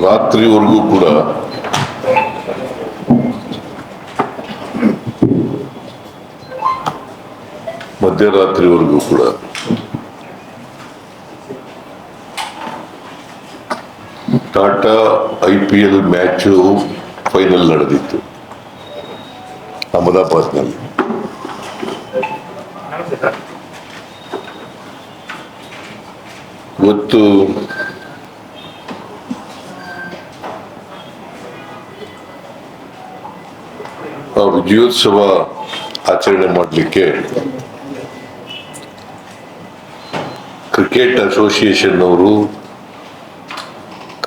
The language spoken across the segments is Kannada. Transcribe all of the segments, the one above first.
ರಾತ್ರಿವರೆಗೂ ಕೂಡ ಮಧ್ಯರಾತ್ರಿವರೆಗೂ ಕೂಡ Tata I P L match final ನಡೆದಿತ್ತು ಅಹಮದಾಬಾದ್ನಲ್ಲಿ. ಇವತ್ತು ವಿಜಯೋತ್ಸವ ಆಚರಣೆ ಮಾಡಲಿಕ್ಕೆ ಕ್ರಿಕೆಟ್ ಅಸೋಸಿಯೇಷನ್ ಅವರು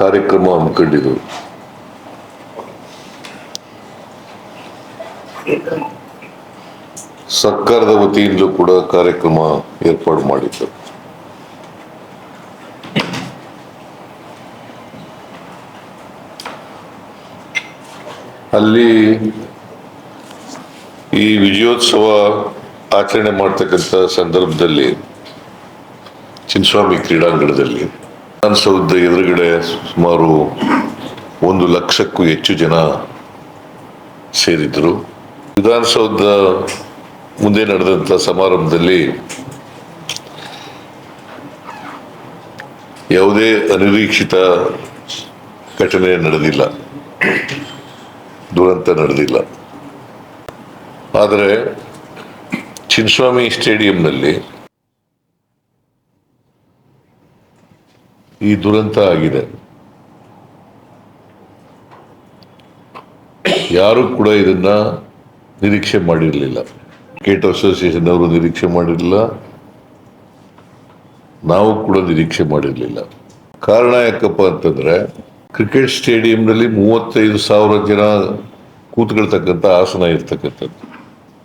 ಕಾರ್ಯಕ್ರಮ ಹಮ್ಮಿಕೊಂಡಿದ್ರು ಸರ್ಕಾರದ ವತಿಯಿಂದಲೂ ಕೂಡ ಕಾರ್ಯಕ್ರಮ ಏರ್ಪಾಡು ಮಾಡಿದ್ದರು. ಅಲ್ಲಿ ಈ ವಿಜಯೋತ್ಸವ ಆಚರಣೆ ಮಾಡ್ತಕ್ಕಂಥ ಸಂದರ್ಭದಲ್ಲಿ ಚಿನ್ನಸ್ವಾಮಿ ಕ್ರೀಡಾಂಗಣದಲ್ಲಿ ವಿಧಾನಸೌಧದ ಎದುರುಗಡೆ ಸುಮಾರು ಒಂದು ಲಕ್ಷಕ್ಕೂ ಹೆಚ್ಚು ಜನ ಸೇರಿದ್ರು ವಿಧಾನಸೌಧ ಮುಂದೆ ನಡೆದಂಥ ಸಮಾರಂಭದಲ್ಲಿ ಯಾವುದೇ ಅನಿರೀಕ್ಷಿತ ಘಟನೆ ನಡೆದಿಲ್ಲ. ದುರಂತ ನಡೆದಿಲ್ಲ. ಆದರೆ ಚಿನ್ಸ್ವಾಮಿ ಸ್ಟೇಡಿಯಂನಲ್ಲಿ ಈ ದುರಂತ ಆಗಿದೆ. ಯಾರು ಕೂಡ ಇದನ್ನ ನಿರೀಕ್ಷೆ ಮಾಡಿರಲಿಲ್ಲ. ಕ್ರಿಕೆಟ್ ಅಸೋಸಿಯೇಷನ್ ಅವರು ನಿರೀಕ್ಷೆ ಮಾಡಿರಲಿಲ್ಲ. ನಾವು ಕೂಡ ನಿರೀಕ್ಷೆ ಮಾಡಿರಲಿಲ್ಲ. ಕಾರಣ ಯಾಕಪ್ಪ ಅಂತಂದ್ರೆ ಕ್ರಿಕೆಟ್ ಸ್ಟೇಡಿಯಂನಲ್ಲಿ ಮೂವತ್ತೈದು ಸಾವಿರ ಜನ ಕೂತ್ಕೊಳ್ತಕ್ಕಂಥ ಆಸನ ಇರ್ತಕ್ಕಂಥದ್ದು.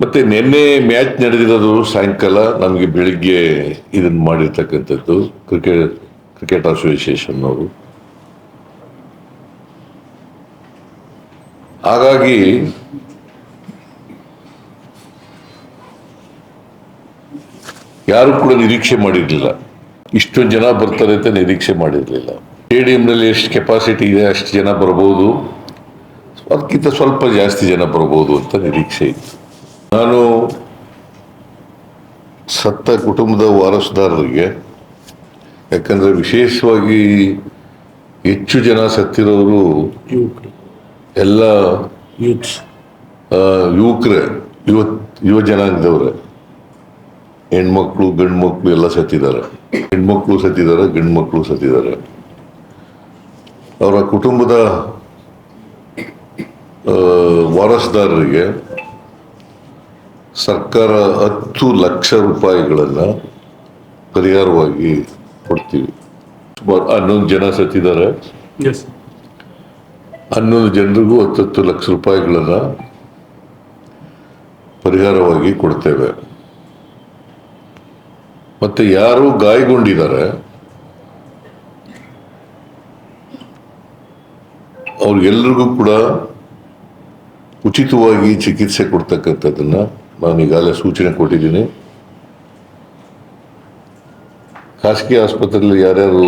ಮತ್ತೆ ನಿನ್ನೆ ಮ್ಯಾಚ್ ನಡೆದಿರೋದು ಸಾಯಂಕಾಲ ನಮಗೆ ಬೆಳಿಗ್ಗೆ ಇದನ್ನು ಮಾಡಿರ್ತಕ್ಕಂಥದ್ದು ಕ್ರಿಕೆಟ್ ಕ್ರಿಕೆಟ್ ಅಸೋಸಿಯೇಷನ್ ಅವರು. ಹಾಗಾಗಿ ಯಾರು ಕೂಡ ನಿರೀಕ್ಷೆ ಮಾಡಿರಲಿಲ್ಲ. ಇಷ್ಟೊಂದು ಜನ ಬರ್ತಾರೆ ಅಂತ ನಿರೀಕ್ಷೆ ಮಾಡಿರಲಿಲ್ಲ. ಸ್ಟೇಡಿಯಂನಲ್ಲಿ ಎಷ್ಟು ಕೆಪಾಸಿಟಿ ಇದೆ, ಅಷ್ಟು ಜನ ಬರ್ಬೋದು. ಅದಕ್ಕಿಂತ ಸ್ವಲ್ಪ ಜಾಸ್ತಿ ಜನ ಬರ್ಬೋದು ಅಂತ ನಿರೀಕ್ಷೆ ಇತ್ತು. ನಾನು ಸತ್ತ ಕುಟುಂಬದ ವಾರಸುದಾರರಿಗೆ ಯಾಕಂದ್ರೆ ವಿಶೇಷವಾಗಿ ಹೆಚ್ಚು ಜನ ಸತ್ತಿರೋರು ಎಲ್ಲ ಯುವಕರೇ ಯುವ ಯುವ ಜನಾಂಗದವ್ರೆ. ಹೆಣ್ಮಕ್ಳು ಗಂಡು ಮಕ್ಕಳು ಎಲ್ಲ ಸತ್ತಿದ್ದಾರೆ. ಹೆಣ್ಮಕ್ಳು ಸತ್ತಿದ್ದಾರೆ ಗಂಡು ಮಕ್ಕಳು ಸತ್ತಿದ್ದಾರೆ. ಅವರ ಕುಟುಂಬದ ವಾರಸುದಾರರಿಗೆ ಸರ್ಕಾರ ಹತ್ತು ಲಕ್ಷ ರೂಪಾಯಿಗಳನ್ನ ಪರಿಹಾರವಾಗಿ ಕೊಡ್ತೀವಿ. ಸುಮಾರು ಹನ್ನೊಂದು ಜನ ಸತ್ತಿದ್ದಾರೆ. ಹನ್ನೊಂದು ಜನರಿಗೂ ಹತ್ತತ್ತು ಲಕ್ಷ ರೂಪಾಯಿಗಳನ್ನ ಪರಿಹಾರವಾಗಿ ಕೊಡ್ತೇವೆ. ಮತ್ತೆ ಯಾರು ಗಾಯಗೊಂಡಿದ್ದಾರೆ ಅವ್ರಿಗೆಲ್ರಿಗೂ ಕೂಡ ಉಚಿತವಾಗಿ ಚಿಕಿತ್ಸೆ ಕೊಡ್ತಕ್ಕಂಥದ್ದನ್ನ ನಾನು ಈಗಾಗಲೇ ಸೂಚನೆ ಕೊಟ್ಟಿದ್ದೀನಿ. ಖಾಸಗಿ ಆಸ್ಪತ್ರೆಯಲ್ಲಿ ಯಾರ್ಯಾರು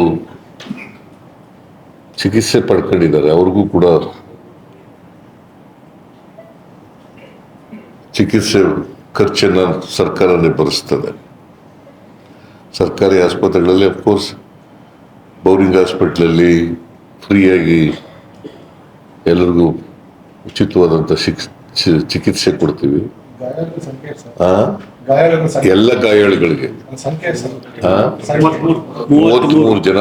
ಚಿಕಿತ್ಸೆ ಪಡ್ಕೊಂಡಿದ್ದಾರೆ, ಅವ್ರಿಗೂ ಕೂಡ ಚಿಕಿತ್ಸೆ ಖರ್ಚನ್ನು ಸರ್ಕಾರನೇ ಭರಿಸ್ತದೆ. ಸರ್ಕಾರಿ ಆಸ್ಪತ್ರೆಗಳಲ್ಲಿ ಅಫ್ಕೋರ್ಸ್ ಬೌರಿಂಗ್ ಹಾಸ್ಪಿಟ್ಲಲ್ಲಿ ಫ್ರೀಯಾಗಿ ಎಲ್ಲರಿಗೂ ಉಚಿತವಾದಂಥ ಶಿಕ್, ಚಿಕಿತ್ಸೆ ಕೊಡ್ತೀವಿ. ಎಲ್ಲ ಗಾಯಾಳುಗಳಿಗೆ. ಮೂವತ್ಮೂರು ಜನ.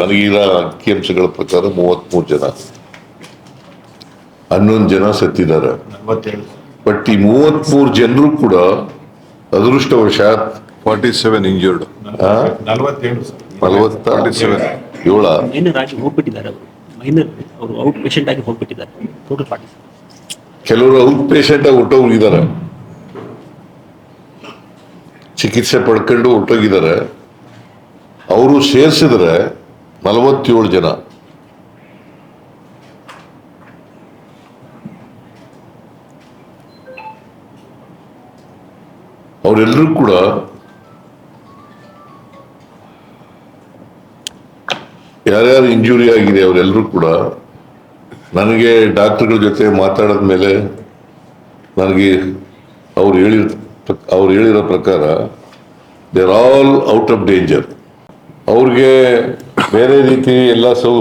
ನನಗಿರೋ ಅಂಕಿಅಂಶಗಳ ಪ್ರಕಾರ ಮೂವತ್ಮೂರು ಜನ. ಹನ್ನೊಂದು ಜನ ಸತ್ತಿದ್ದಾರೆ. ಬಟ್ ಈ ಮೂವತ್ಮೂರು ಜನರು ಕೂಡ ಅದೃಷ್ಟವಶಾತ್ ಫಾರ್ಟಿ ಸೆವೆನ್ ಇಂಜರ್ಡ್ ಏಳ. ಹೋಗ್ಬಿಟ್ಟಿದ್ದಾರೆ ಅವರು. ಮೈನರ್ ಅವರು ಔಟ್ ಪೇಷಂಟ್ ಆಗಿ ಹೋಗ್ಬಿಟ್ಟಿದ್ದಾರೆ. ಟೋಟಲ್ ಫಾರ್ಟಿ ಕೆಲವರು ಔಟ್ ಆಗಿ ಹೊಟ್ಟೋಗಿದ್ದಾರೆ ಚಿಕಿತ್ಸೆ ಪಡ್ಕೊಂಡು ಹೊಟ್ಟೋಗಿದ್ದಾರೆ ಅವರು ಸೇರಿಸಿದ್ರೆ ನಲವತ್ತೇಳು ಜನ. ಅವರೆಲ್ಲರೂ ಕೂಡ ಯಾರ್ಯಾರು ಇಂಜುರಿ ಆಗಿದೆ ಅವರೆಲ್ಲರೂ ಕೂಡ ನನಗೆ ಡಾಕ್ಟರ್ಗಳ ಜೊತೆ ಮಾತಾಡಿದ ಮೇಲೆ ನನಗೆ ಅವ್ರು ಹೇಳಿ ಅವ್ರು ಹೇಳಿರೋ ಪ್ರಕಾರ they are all out of danger ಅವ್ರಿಗೆ ಬೇರೆ ರೀತಿ ಎಲ್ಲ ಸೌ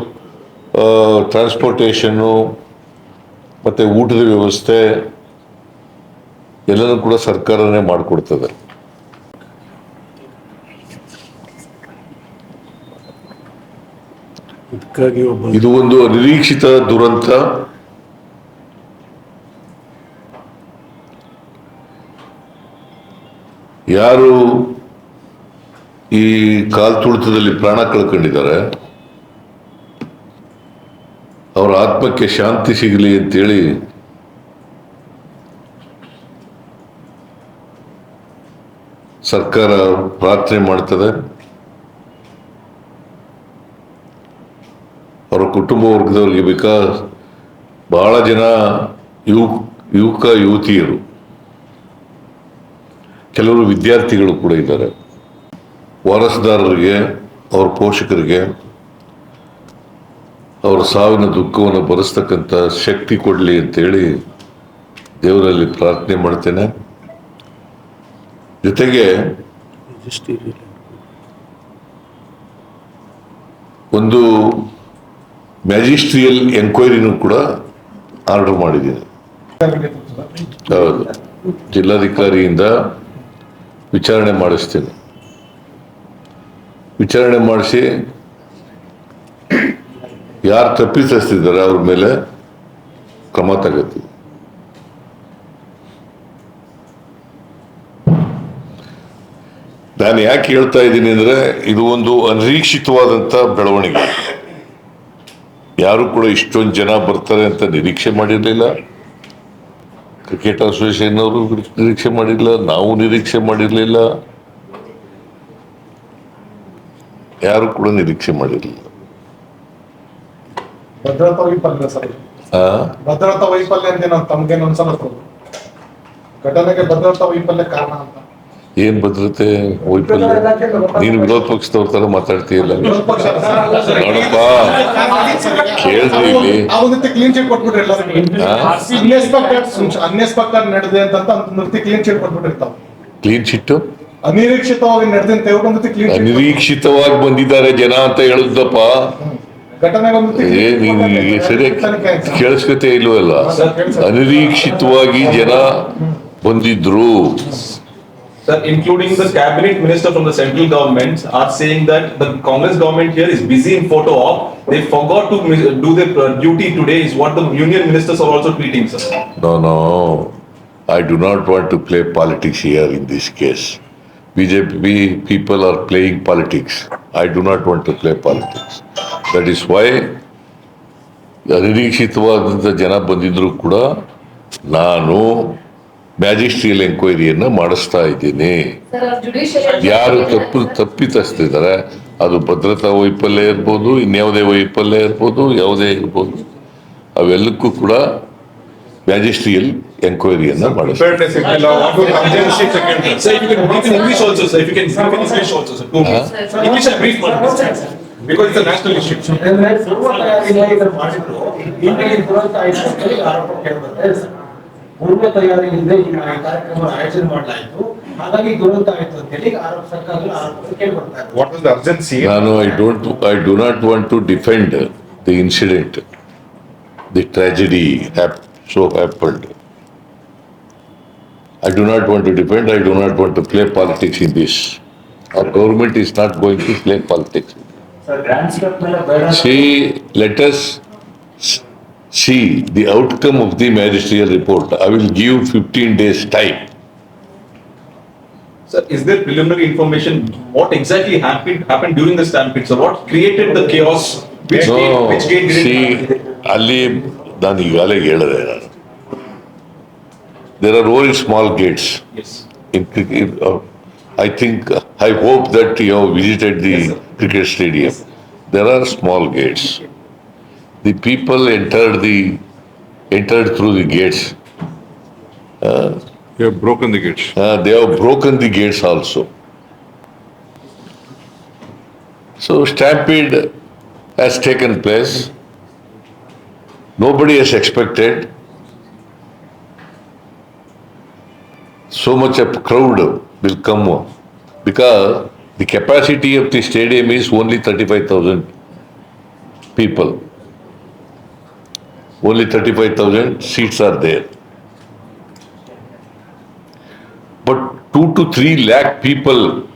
ಟ್ರಾನ್ಸ್ಪೋರ್ಟೇಷನ್ನು ಮತ್ತು ಊಟದ ವ್ಯವಸ್ಥೆ ಎಲ್ಲನೂ ಕೂಡ ಸರ್ಕಾರನೇ ಮಾಡಿಕೊಡ್ತದೆ. ಇದಕ್ಕಾಗಿ ಒಬ್ಬ ಇದು ಒಂದು ಅನಿರೀಕ್ಷಿತ ದುರಂತ. ಯಾರು ಈ ಕಾಲ್ತುಳಿತದಲ್ಲಿ ಪ್ರಾಣ ಕಳ್ಕೊಂಡಿದ್ದಾರೆ, ಅವರ ಆತ್ಮಕ್ಕೆ ಶಾಂತಿ ಸಿಗಲಿ ಅಂತೇಳಿ ಸರ್ಕಾರ ಪ್ರಾರ್ಥನೆ ಮಾಡ್ತದೆ. ಅವರ ಕುಟುಂಬ ವರ್ಗದವರಿಗೆ ಬಿಕಾಸ್ ಬಹಳ ಜನ ಯುವ ಯುವಕ ಯುವತಿಯರು. ಕೆಲವರು ವಿದ್ಯಾರ್ಥಿಗಳು ಕೂಡ ಇದ್ದಾರೆ. ವಾರಸುದಾರರಿಗೆ ಅವರ ಪೋಷಕರಿಗೆ ಅವರ ಸಾವಿನ ದುಃಖವನ್ನು ಭರಿಸ್ತಕ್ಕಂಥ ಶಕ್ತಿ ಕೊಡಲಿ ಅಂತೇಳಿ ದೇವರಲ್ಲಿ ಪ್ರಾರ್ಥನೆ ಮಾಡ್ತೇನೆ. ಜೊತೆಗೆ ಒಂದು ಮ್ಯಾಜಿಸ್ಟ್ರಿಯಲ್ ಎಂಕ್ವೈರಿನೂ ಕೂಡ ಆರ್ಡರ್ ಮಾಡಿದ್ದೀನಿ. ಹೌದು. ಜಿಲ್ಲಾಧಿಕಾರಿಯಿಂದ ವಿಚಾರಣೆ ಮಾಡಿಸ್ತೀನಿ. ವಿಚಾರಣೆ ಮಾಡಿಸಿ ಯಾರು ತಪ್ಪಿತಸ್ತಿದ್ದಾರೆ ಅವ್ರ ಮೇಲೆ ಕ್ರಮ ತಗತಿ. ನಾನು ಯಾಕೆ ಹೇಳ್ತಾ ಇದ್ದೀನಿ ಅಂದ್ರೆ ಇದು ಒಂದು ಅನಿರೀಕ್ಷಿತವಾದಂಥ ಬೆಳವಣಿಗೆ. ಯಾರು ಕೂಡ ಇಷ್ಟೊಂದು ಜನ ಬರ್ತಾರೆ ಅಂತ ನಿರೀಕ್ಷೆ ಮಾಡಿರಲಿಲ್ಲ. ಕ್ರಿಕೆಟ್ ಅಸೋಸಿಯೇಷನ್ ಅವರು ನಿರೀಕ್ಷೆ ಮಾಡಿರಲಿಲ್ಲ ನಾವು ನಿರೀಕ್ಷೆ ಮಾಡಿರಲಿಲ್ಲ. ಯಾರು ಕೂಡ ನಿರೀಕ್ಷೆ ಮಾಡಿರಲಿಲ್ಲ. ಭದ್ರತಾ ವೈಫಲ್ಯ ಸರ್. ಆ? ಭದ್ರತಾ ವೈಫಲ್ಯ ಅಂತ ತಮ್ಗೇನು ಅನ್ಸಲ್ಲ ಘಟನೆಗೆ ಭದ್ರತಾ ವೈಫಲ್ಯ ಕಾರಣ ಅಂತ. ಏನ್ ಭದ್ರತೆ ವೈಫಲ್ಯ? ನೀನು ವಿರೋಧ ಪಕ್ಷದವ್ರ ತರ ಮಾತಾಡ್ತೀಯಲ್ಲ ನೋಡಪ್ಪ ಕೇಳ್ರಿ ಇಲ್ಲಿ. ಕ್ಲೀನ್ ಚಿಟ್ಟು ಅನಿರೀಕ್ಷಿತವಾಗಿ ನಡೆದಂತೆ ಅನಿರೀಕ್ಷಿತವಾಗಿ ಬಂದಿದ್ದಾರೆ ಜನ ಅಂತ ಹೇಳುದಪ್ಪ. ಘಟನೆ ಸರಿಯಾಗಿ ಕೇಳಿಸ್ಕೊತೆ ಇಲ್ವಲ್ಲ ಅನಿರೀಕ್ಷಿತವಾಗಿ ಜನ ಬಂದಿದ್ರು. Sir, including the cabinet minister from the central government are saying that the Congress government here is busy in photo op. They forgot to mis- do their uh, duty today is what the union ministers are also tweeting, sir. No, no. I do not want to play politics here in this case. BJP people are playing politics. I do not want to play politics. That is why ಅನಿರೀಕ್ಷಿತವಾದಂಥ ಜನ ಬಂದಿದ್ರು ಕೂಡ ನಾನು ಮ್ಯಾಜಿಸ್ಟ್ರಿಯಲ್ ಎಂಕ್ವೈರಿಯನ್ನು ಮಾಡಿಸ್ತಾ ಇದ್ದೀನಿ. ಯಾರು ತಪ್ಪು ತಪ್ಪಿತಸ್ತಿದ್ದಾರೆ ಅದು ಭದ್ರತಾ ವೈಫಲ್ಯ ಇರ್ಬೋದು ಇನ್ಯಾವುದೇ ವೈಫಲ್ಯ ಇರ್ಬೋದು ಯಾವುದೇ ಇರ್ಬೋದು. ಅವೆಲ್ಲಕ್ಕೂ ಕೂಡ ಮ್ಯಾಜಿಸ್ಟ್ರಿಯಲ್ ಎಂಕ್ವೈರಿಯನ್ನು ಮಾಡಿಸ್ತಾರೆ. Because it's a national issue. ಮಾಡಿದ್ರು ಇಂಡಿಯನ್ ಆಯ್ತು ಆರೋಪ ಕೇಳಿಬರ್ತದೆ ಪೂರ್ವ ತಯಾರಿಯಿಂದ ಈ ಕಾರ್ಯಕ್ರಮ ಆಯೋಜನೆ ಮಾಡಲಾಯಿತು ಹಾಗಾಗಿ ದುರಂತ ಆಯ್ತು ಅಂತ ಹೇಳಿ ಆರೋಪ ಸರ್ಕಾರದ ಆರೋಪ ಕೇಳಿ ಬರ್ತಾ ಇದೆ What is the urgency? ನಾನು I don't I do not want to defend the incident the tragedy so happened I do not want to defend I do not want to play politics in this our government is not going to play politics See, let us s- see the outcome of the magisterial report. I will give 15 days time. Sir, is there preliminary information, what exactly happened, happened during the stampede, sir? What created the chaos Which No, gate, which gate did see, it? ಅಲ್ಲಿ ನಾನು ಈಗಾಗಲೇ ಹೇಳಿದೆ ನಾನು there are only small gates Yes. in cricket. Uh, I think, uh, I hope that you have visited the Yes, sir. cricket the people entered the, entered through the gates. You have broken the gates. Uh, they have broken the gates also. So stampede has taken place. Nobody has expected so much of crowd will come because the capacity of the stadium is only 35,000 people Only 35,000 seats are there. But two to three lakh people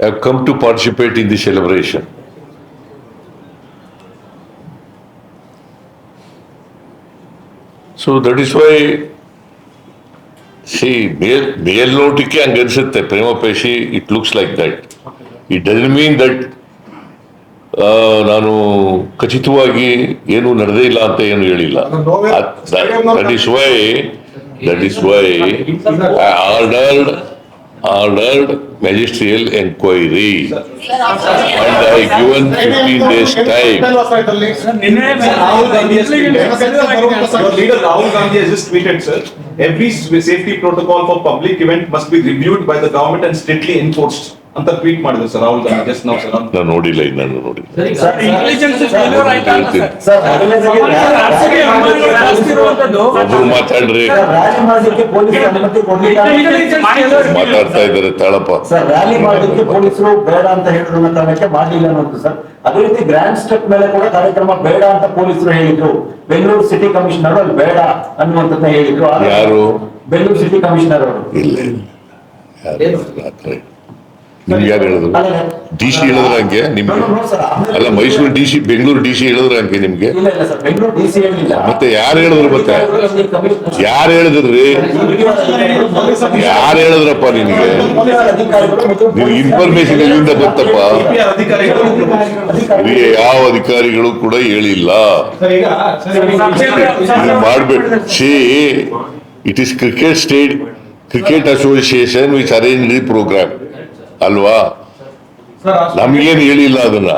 have come to participate in the celebration. So that is why, see, ಮೇಲ್ ಮೇಲ್ನೋಟಕ್ಕೆ ಹಂಗನ್ಸುತ್ತೆ ಪ್ರೇಮ ಪೇಶಿ it looks like that it doesn't mean that ನಾನು ಖಚಿತವಾಗಿ ಏನು ನಡೆದೇ ಇಲ್ಲ ಅಂತ ಏನು ಹೇಳಿಲ್ಲ that is why that is why ordered ordered magisterial enquiry and I given fifteen days time has tweeted. Your leader Rahul Gandhi has just tweeted, sir. Every s- safety protocol for public event must ಅಂತ ಟ್ವೀಟ್ ಮಾಡಿದ್ರು ಸರ್ ರಾಹುಲ್ ಗಾಂಧಿ. ಜಸ್ಟ್ ನಾವು ಸರ್ ನಾನು ನೋಡಿಲ್ಲ ಇನ್ನು ನೋಡಿಲ್ಲ. ಇಂಟೆಲಿಜೆನ್ಸ್ ಫೇಲ್ಯೂರ್ ಆಯ್ತಾ ಅಂತ ಸರ್? ಸರ್ ಖಾಸಗಿ ಅಭಿಮಾನಿಗಳು ಜಾಸ್ತಿ ಇರುವಂತದ್ದು ಒಬ್ರು ಮಾತಾಡ್ರಿ. ಮಾತಾಡ್ತಾ ಇದ್ದಾರೆ ತಾಳಪ್ಪ. ಸರ್ ರ್ಯಾಲಿ ಪೊಲೀಸರು ಬೇಡ ಅಂತ ಹೇಳಿದ್ರು ಅನ್ನೋ ಕಾರಣಕ್ಕೆ ಮಾಡಲಿಲ್ಲ ಅನ್ನೋದು ಸರ್. ಅದೇ ರೀತಿ ಗ್ರ್ಯಾಂಡ್ ಸ್ಟೆಪ್ ಮೇಲೆ ಕೂಡ ಕಾರ್ಯಕ್ರಮ ಬೇಡ ಅಂತ ಪೊಲೀಸರು ಹೇಳಿದ್ರು. ಬೆಂಗಳೂರು ಸಿಟಿ ಕಮಿಷನರ್ ಅಲ್ಲಿ ಬೇಡ ಅನ್ನುವಂಥದ್ದನ್ನ ಹೇಳಿದ್ರು. ಯಾರು? ಬೆಂಗಳೂರು ಸಿಟಿ ಕಮಿಷನರ್ ಅವರು. ಇಲ್ಲ ಇಲ್ಲ. ನಿಮ್ಗೆ ಯಾರು ಹೇಳಿದ್ರು? ಡಿ ಸಿ ಹೇಳಿದ್ರ ಹಂಗೆ ನಿಮ್ಗೆ? ಅಲ್ಲ Mysuru D C Bengaluru D C ಹೇಳಿದ್ರ ಹಂಗೆ ನಿಮ್ಗೆ? ಇಲ್ಲ ಇಲ್ಲ ಸರ್ ಬೆಂಗಳೂರು ಡಿ ಸಿ ಮತ್ತೆ ಯಾರು ಹೇಳಿದ್ರು ಮತ್ತೆ? ಯಾರು ಹೇಳಿದ್ರಿ? ಯಾರು ಹೇಳಿದ್ರಪ್ಪ ನಿನ್ಗೆ? ನೀವು ಇನ್ಫಾರ್ಮೇಶನ್ ಎಲ್ಲಿಂದ ಹಿರಿಯ ಯಾವ ಅಧಿಕಾರಿಗಳು ಕೂಡ ಹೇಳಿಲ್ಲ. ಸರ್ ಈಗ ಇದು ಮಾಡ್ಬೇಕು. See it is cricket state cricket association which arrange the programme ಅಲ್ವಾ? ನಮ್ಗೇನು ಹೇಳಿಲ್ಲ ಅದನ್ನ.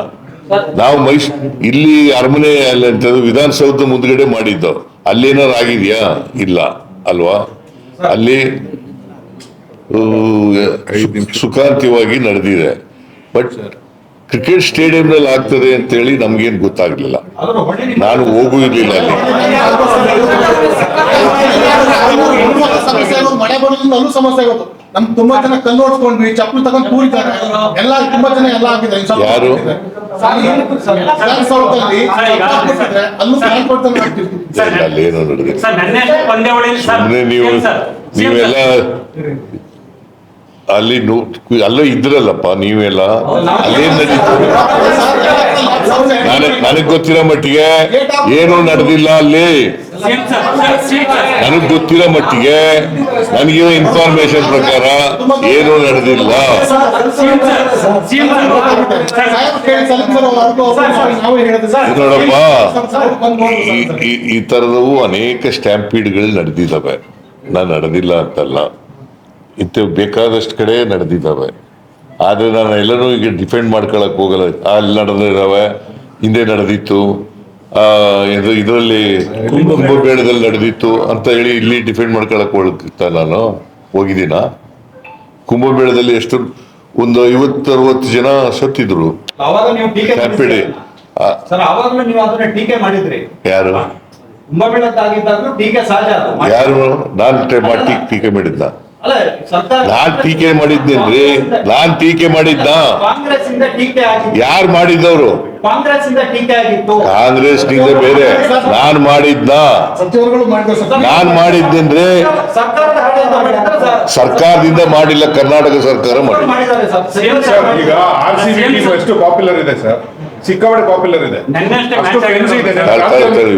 ನಾವು ಮೈಸೂರು ಇಲ್ಲಿ ಅರಮನೆ ಅಲ್ಲಿ ವಿಧಾನಸೌಧ ಮುಂದ್ಗಡೆ ಮಾಡಿದ್ದು. ಅಲ್ಲೇನಾರು ಆಗಿದ್ಯಾ? ಇಲ್ಲ. ಅಲ್ವಾ? ಅಲ್ಲಿ ಸುಖಾಂತಿವಾಗಿ ನಡೆದಿದೆ. ಬಟ್ ಕ್ರಿಕೆಟ್ ಸ್ಟೇಡಿಯಂನಲ್ಲಿ ಆಗ್ತದೆ ಅಂತ ಹೇಳಿ ನಮ್ಗೇನ್ ಗೊತ್ತಾಗ್ಲಿಲ್ಲ. ನಾನು ಹೋಗೂ ಇರ್ಲಿಲ್ಲ ಅಲ್ಲಿ. ಸಮಸ್ಯೆ ಆಗೋದು ಮಳೆ ಬರೋದ್ರಿಂದ ಅಲ್ಲೂ ಸಮಸ್ಯೆ ಆಗೋದು ನಮ್ ತುಂಬಾ ಜನ ಕಲ್ಲು ಓಡಿಸ್ಕೊಂಡ್ವಿ ಚಪ್ಪಲಿ ತಗೊಂಡ್ ಕೂರಿದ್ದಾರೆ. ಎಲ್ಲ ತುಂಬಾ ಜನ ಎಲ್ಲ ಆಗಿದೆ ಯಾರು? ಅಲ್ಲೂ ಫ್ಯಾನ್ ಕೊಡ್ತಾನೆ ಅಲ್ಲೇನೋ ಸುಮ್ಮನೆ ನೀವು ನೀವೆಲ್ಲ ಅಲ್ಲಿ ಅಲ್ಲೇ ಇದ್ರಲ್ಲಪ್ಪ ನೀವೆಲ್ಲ ಅಲ್ಲೇ ನಡೀತು? ನನಗ್ ಗೊತ್ತಿರೋ ಮಟ್ಟಿಗೆ ಏನು ನಡೆದಿಲ್ಲ ಅಲ್ಲಿ. ನನಗ್ ಗೊತ್ತಿರೋ ಮಟ್ಟಿಗೆ ನನಗಿರೋ ಇನ್ಫಾರ್ಮೇಶನ್ ಪ್ರಕಾರ ಏನು ನಡೆದಿಲ್ಲ. ನೋಡಪ್ಪ, ಈ ತರದವು ಅನೇಕ ಸ್ಟ್ಯಾಂಪೀಡ್ಗಳು ನಡೆದಿದ್ದಾವೆ. ನಾನು ನಡೆದಿಲ್ಲ ಅಂತಲ್ಲ. ಇಂಥವು ಬೇಕಾದಷ್ಟು ಕಡೆ ನಡೆದಿದ್ದಾವೆ. ಆದ್ರೆ ನಾನು ಎಲ್ಲರೂ ಈಗ ಡಿಫೆಂಡ್ ಮಾಡ್ಕೊಳಕ್ಕೆ ಹೋಗಲ್ಲ. ಅಲ್ಲಿ ನಡೆದಿದ್ದಾವೆ ಹಿಂದೆ ನಡೆದಿತ್ತು. ಇದು ಇದರಲ್ಲಿ ಕುಂಭಮೇಳದಲ್ಲಿ ನಡೆದಿತ್ತು ಅಂತ ಹೇಳಿ ಇಲ್ಲಿ ಡಿಫೆಂಡ್ ಮಾಡ್ಕೊಳಕ್ಕೆ ಹೋಗ್ತಾ ನಾನು. ಹೋಗಿದ್ದೀನ? ಕುಂಭಮೇಳದಲ್ಲಿ ಎಷ್ಟು ಒಂದು ಐವತ್ತು ಅರವತ್ತು ಜನ ಸತ್ತಿದ್ರು. ಮಾಡಿದ್ರಿ ಯಾರು? ಯಾರು? ನಾನು ಟೀಕೆ ಮಾಡಿದ್ದ ನಾನ್ ಟೀಕೆ ಮಾಡಿದ್ದೇನ್ರಿ? ನಾನ್ ಟೀಕೆ ಮಾಡಿದ್ದ ಕಾಂಗ್ರೆಸ್ ಇಂದ ಟೀಕೆ ಆಗಿತ್ತು. ಯಾರು ಮಾಡಿದ್ದವ್ರು? ಕಾಂಗ್ರೆಸ್ ಇಂದ ಟೀಕೆ ಆಗಿತ್ತು. ಕಾಂಗ್ರೆಸ್ನಿಂದ ಬೇರೆ. ನಾನ್ ಮಾಡಿದ್ನ? ಸಚಿವರುಗಳು ಮಾಡಿದ್ರು ಸರ್. ನಾನ್ ಮಾಡಿದ್ದೇನ್ರಿ. ಸರ್ಕಾರದಿಂದ ಮಾಡಿಲ್ಲ ಕರ್ನಾಟಕ ಸರ್ಕಾರ ಮಾಡಿ ಸಿಕ್ಕಾಪಟ್ಟೆ ಪಾಪ್ಯುಲರ್ ಇದೆ. ನೆನ್ನೆ ಅಷ್ಟು ಫ್ರೆಂಡ್ಸ್ ಇದೆ.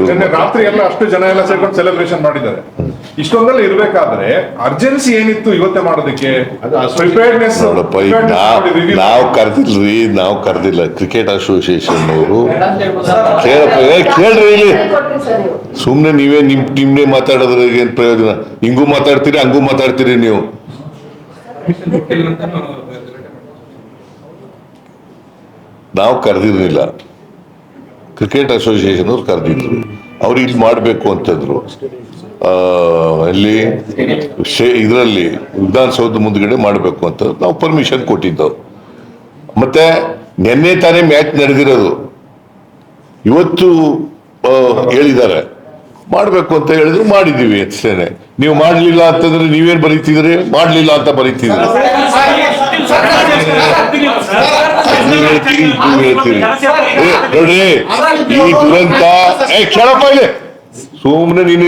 ನೆನ್ನೆ ರಾತ್ರಿ ಎಲ್ಲ ಅಷ್ಟು ಜನ ಎಲ್ಲ ಸೇರ್ಕೊಂಡು ಸೆಲೆಬ್ರೇಷನ್ ಮಾಡಿದ್ದಾರೆ. ಇಷ್ಟೊಂದಲ್ಲಿ ಇರ್ಬೇಕಾದ್ರೆ ಅರ್ಜೆನ್ಸಿ ಏನಿತ್ತು ಇವತ್ತೇ ಮಾಡೋದಕ್ಕೆ? ನಾವು ಕರೆದಿಲ್ರಿ ನಾವು ಕರೆದಿಲ್ಲ. ಕ್ರಿಕೆಟ್ ಅಸೋಸಿಯೇಷನ್ ಅವರು. ಕೇಳಪ್ಪ ಏ, ಕೇಳ್ರಿ ಇಲ್ಲಿ. ಸುಮ್ನೆ ನೀವೇ ನಿಮ್ ನಿಮ್ನೆ ಮಾತಾಡೋದ್ರ ಏನ್ ಪ್ರಯೋಜನ? ಹಿಂಗೂ ಮಾತಾಡ್ತೀರಿ ಹಂಗೂ ಮಾತಾಡ್ತೀರಿ ನೀವು. ನಾವು ಕರೆದಿರಲಿಲ್ಲ ಕ್ರಿಕೆಟ್ ಅಸೋಸಿಯೇಷನ್ ಅವ್ರು ಕರೆದಿದ್ರು ಅವ್ರು ಇಲ್ಲಿ ಮಾಡಬೇಕು ಅಂತಂದ್ರು ಇಲ್ಲಿ ಇದರಲ್ಲಿ ವಿಧಾನಸೌಧ ಮುಂದ್ಗಡೆ ಮಾಡಬೇಕು ಅಂತ ನಾವು ಪರ್ಮಿಷನ್ ಕೊಟ್ಟಿದ್ದವು ಮತ್ತೆ ನಿನ್ನೆ ತಾನೇ ಮ್ಯಾಚ್ ನಡೆದಿರೋದು ಇವತ್ತು ಹೇಳಿದ್ದಾರೆ ಮಾಡಬೇಕು ಅಂತ ಹೇಳಿದ್ರು ಮಾಡಿದ್ದೀವಿ ಅಷ್ಟೇನೆ ನೀವು ಮಾಡಲಿಲ್ಲ ಅಂತಂದ್ರೆ ನೀವೇನು ಬರೀತಿದ್ರಿ ಮಾಡಲಿಲ್ಲ ಅಂತ ಬರೀತಿದ್ರಿ ಈ ದುರಂತ ಏ ಕೇಳಪ್ಪ ಇಲ್ಲಿ ಸುಮ್ನೆ ನೀನು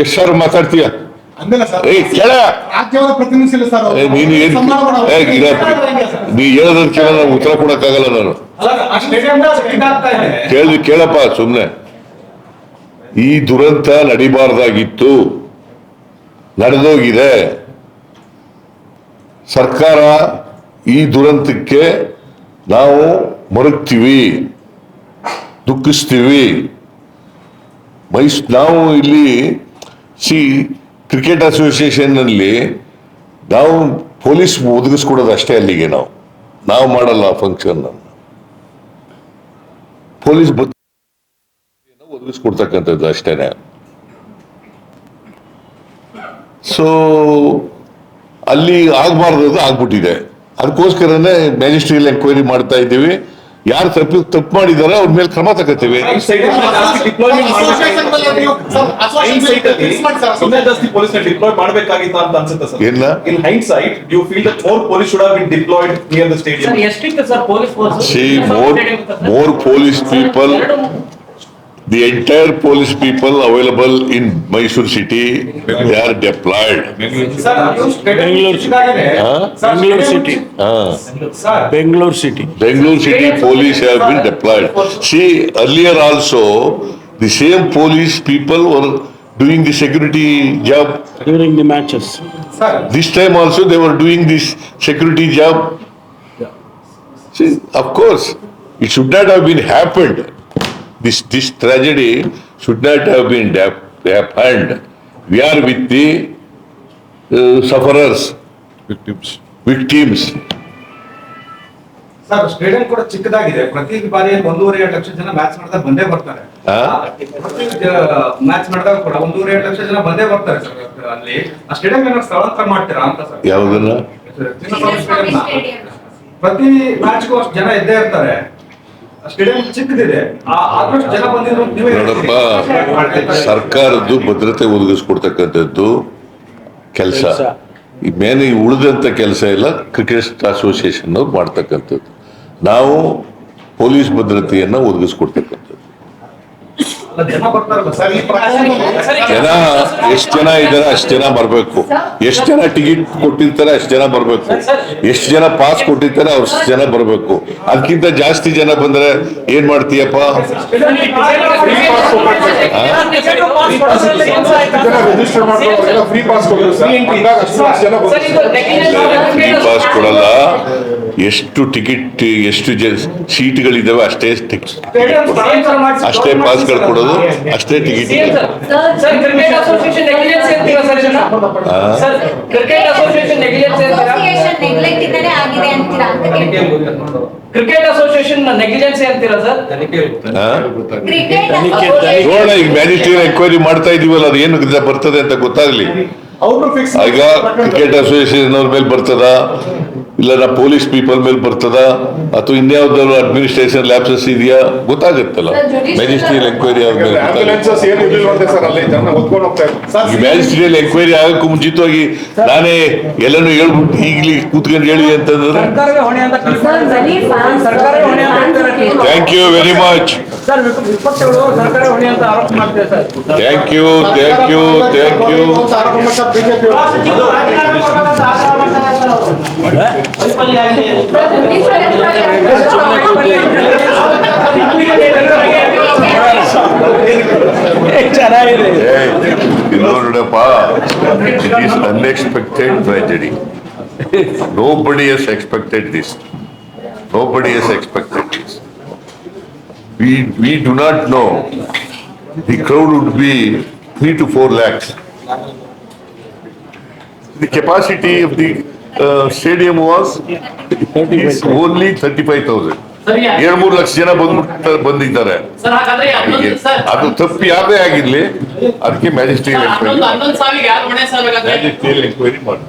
ಎಷ್ಟ್ ಸಾವಿರ ಮಾತಾಡ್ತೀಯ ಏ ಕೇಳ ನೀನು ಏನ್ ನೀ ಹೇಳೋದ್ರ ಕೇಳ ಉತ್ತರ ಕೊಡಕ್ಕಾಗಲ್ಲ ನಾನು ಕೇಳಿ ಕೇಳಪ್ಪ ಸುಮ್ನೆ ಈ ದುರಂತ ನಡಿಬಾರ್ದಾಗಿತ್ತು. ನಡೆದೋಗಿದೆ. ಸರ್ಕಾರ ಈ ದುರಂತಕ್ಕೆ ನಾವು ಮರುಗ್ತೀವಿ, ದುಃಖಿಸ್ತೀವಿ. ಮೈಸ್, ನಾವು ಇಲ್ಲಿ, ಸಿ ಕ್ರಿಕೆಟ್ ಅಸೋಸಿಯೇಷನ್ನಲ್ಲಿ ನಾವು ಪೊಲೀಸ್ ಒದಗಿಸ್ಕೊಡೋದು ಅಷ್ಟೇ ಅಲ್ಲಿಗೆ ನಾವು. ನಾವು ಮಾಡಲ್ಲ ಫಂಕ್ಷನ್ ಪೊಲೀಸ್ ಒದಗಿಸ್ಕೊಡ್ತಕ್ಕಂಥದ್ದು ಅಷ್ಟೇನೆ. ಸೊ ಅಲ್ಲಿ ಆಗಬಾರ್ದು ಆಗ್ಬಿಟ್ಟಿದೆ. ಅದಕ್ಕೋಸ್ಕರನೇ ಮ್ಯಾಜಿಸ್ಟ್ರಿಯಲ್ ಎಂಕ್ವೈರಿ ಮಾಡ್ತಾ ಇದ್ದೀವಿ. ಯಾರು ತಪ್ಪು ತಪ್ಪು ಮಾಡಿದಾರೋ ಅವ್ರ ಮೇಲೆ ಕ್ರಮ ತಗೋತೀವಿ. ಇಲ್ಲ. More police should The entire police people available in Mysore city, they are deployed. Huh? Bangalore city. Bangalore city. Bangalore city police have been deployed. See, earlier also, the same police people were doing the security job. During the matches. This time also they were doing this security job. See, of course, it should not have been happened. This, this tragedy should not have been hap- happened. We are with the uh, sufferers, victims. victims. Sir stadium ಕೂಡ ಚಿಕ್ಕದಾಗಿದೆ. ಪ್ರತಿ ಬಾರಿ ಒಂದೂವರೆ ಎರಡು ಲಕ್ಷ ಜನ ಮ್ಯಾಚ್ ಮಾಡಿದಾಗ ಬಂದೇ ಬರ್ತಾರೆ. ಪ್ರತಿ ಮ್ಯಾಚ್ ಮಾಡಿದಾಗ ಕೂಡ ಒಂದೂವರೆ ಎರಡು ಲಕ್ಷ ಜನ ಬಂದೇ ಬರ್ತಾರೆ ಸರ್ ಅಲ್ಲಿ ಆ ಸ್ಟೇಡಿಯಂ ಏನಾದ್ರು ಸ್ಥಳಾಂತರ ಮಾಡ್ತೀರಾ ಅಂತ ಸರ್ ಯಾವುದನ್ನ? ಪ್ರತಿ ಮ್ಯಾಚ್ಗೂ ಅಷ್ಟು ಜನ ಇದ್ದೇ ಇರ್ತಾರೆ. ನೋಡಪ್ಪ. ಸರ್ಕಾರದ್ದು ಭದ್ರತೆ ಒದಗಿಸ್ಕೊಡ್ತಕ್ಕಂಥದ್ದು ಕೆಲಸ. ಈ ಮೇಲೆ ಈ ಉಳಿದಂತ ಕೆಲಸ ಎಲ್ಲ ಕ್ರಿಕೆಟ್ ಅಸೋಸಿಯೇಷನ್ ಅವ್ರು ಮಾಡ್ತಕ್ಕಂಥದ್ದು ನಾವು ಪೊಲೀಸ್ ಭದ್ರತೆಯನ್ನ ಒದಗಿಸ್ಕೊಡ್ತಕ್ಕಂಥದ್ದು ಜನ ಎಷ್ಟು ಜನ ಇದ್ದಾರೆ ಅಷ್ಟು ಜನ ಬರಬೇಕು. ಎಷ್ಟು ಜನ ಟಿಕೆಟ್ ಕೊಟ್ಟಿರ್ತಾರೆ ಅಷ್ಟು ಜನ ಬರಬೇಕು. ಎಷ್ಟು ಜನ ಪಾಸ್ ಕೊಟ್ಟಿರ್ತಾರೆ ಅಷ್ಟು ಜನ ಬರಬೇಕು. ಅದಕ್ಕಿಂತ ಜಾಸ್ತಿ ಜನ ಬಂದ್ರೆ ಏನ್ ಮಾಡ್ತೀಯಪ್ಪ. ಫ್ರೀ ಪಾಸ್ ಕೊಡಲ್ಲ. ಎಷ್ಟು ಟಿಕೆಟ್ ಎಷ್ಟು ಜ ಸೀಟ್ಗಳಿದಾವೆ ಅಷ್ಟೇ ಅಷ್ಟೇ ಪಾಸ್ಗಳು ಕೊಡೋದು ಅಷ್ಟೇ ticket sir cricket association negligence ಅಂತೀರಾ sir sir cricket association negligence ಅಂತೀರಾ ಅಸೋಸಿಯೇಷನ್ ನೆಗ್ಲೆಕ್ಟ್ ಇಂದಾನೆ ಆಗಿದೆ ಅಂತೀರಾ? ಅಂತ ಕ್ರಿಕೆಟ್ ಅಸೋಸಿಯೇಷನ್ ನೆಗ್ಲಿಜೆನ್ಸ್ ಅಂತೀರಾ ಸರ್ ಕ್ರಿಕೆಟ್ ತನಿಖೆ, ಅಸೋಸಿಯೇಷನ್ ನೋಡೋಣ ಈಗ ಮ್ಯಾಜಿಸ್ಟ್ರೇಟ್ ಮಾಡ್ತಾ ಇದೀವಲ್ಲ ಅದು ಏನು ಇದ್ರ ಬರ್ತದೆ ಅಂತ ಗೊತ್ತಾಗ್ಲಿ. ಈಗ ಕ್ರಿಕೆಟ್ ಅಸೋಸಿಯೇಷನ್ ಅವ್ರ ಮೇಲೆ ಬರ್ತದ? ಇಲ್ಲ ನಾ ಪೊಲೀಸ್ ಪೀಪಲ್ ಮೇಲೆ ಬರ್ತದ? ಅಥವಾ ಇನ್ಯಾವ್ದಾದ್ರು ಅಡ್ಮಿನಿಸ್ಟ್ರೇಷನ್ ಲ್ಯಾಪ್ಸಸ್ ಇದೆಯಾ? ಗೊತ್ತಾಗುತ್ತಲ್ಲ. ಮ್ಯಾಜಿಸ್ಟ್ರಿಯಲ್ ಎಂಕ್ವೈರಿ ಆದ್ಮೇಲೆ ಈ ಮ್ಯಾಜಿಸ್ಟ್ರಿಯಲ್ ಎಂಕ್ವೈರಿ ಆಗಕ್ಕೂ ಮುಂಚಿತವಾಗಿ ನಾನೇ ಎಲ್ಲನೂ ಹೇಳ್ಬಿಟ್ಟು ಈಗಲಿ ಕೂತ್ಕೊಂಡು ಹೇಳಿ ಅಂತಂದ್ರೆ ಸರ್ಕಾರವೇ ಹೊಣೆ ಅಂತ ಸರ್ಕಾರವೇ ಹೊಣೆ ಅಂತ thank you very much sir ವಿಪಕ್ಷಗಳು ಸರ್ಕಾರ ಹೊಣೆ ಅಂತ ಆರೋಪ ಮಾಡ್ತಾರೆ sir. Thank you thank you thank you ಆರೋಪ ಮಾಡ್ತಾರೆ ಬಿಜೆಪಿ ಚೆನ್ನಾಗಿದೆ ಇದು ನೋಡಪ್ಪ unexpected tragedy. Nobody has expected this. Nobody has expected this. We, we do not know. The crowd would be three to four lakhs. The capacity of the uh, stadium was is only thirty-five thousand. ಸರಿ ಎರಡು ಮೂರು ಲಕ್ಷ ಜನ ಬಂದ್ಬಿಟ್ಟು ಬಂದಿದ್ದಾರೆ. ಅದು ತಪ್ಪು ಯಾರೇ ಆಗಿರ್ಲಿ. ಅದಕ್ಕೆ ಮ್ಯಾಜಿಸ್ಟ್ರಿಯಲ್ ಎಂಕ್ವೈರಿ ಮಾಡಿ.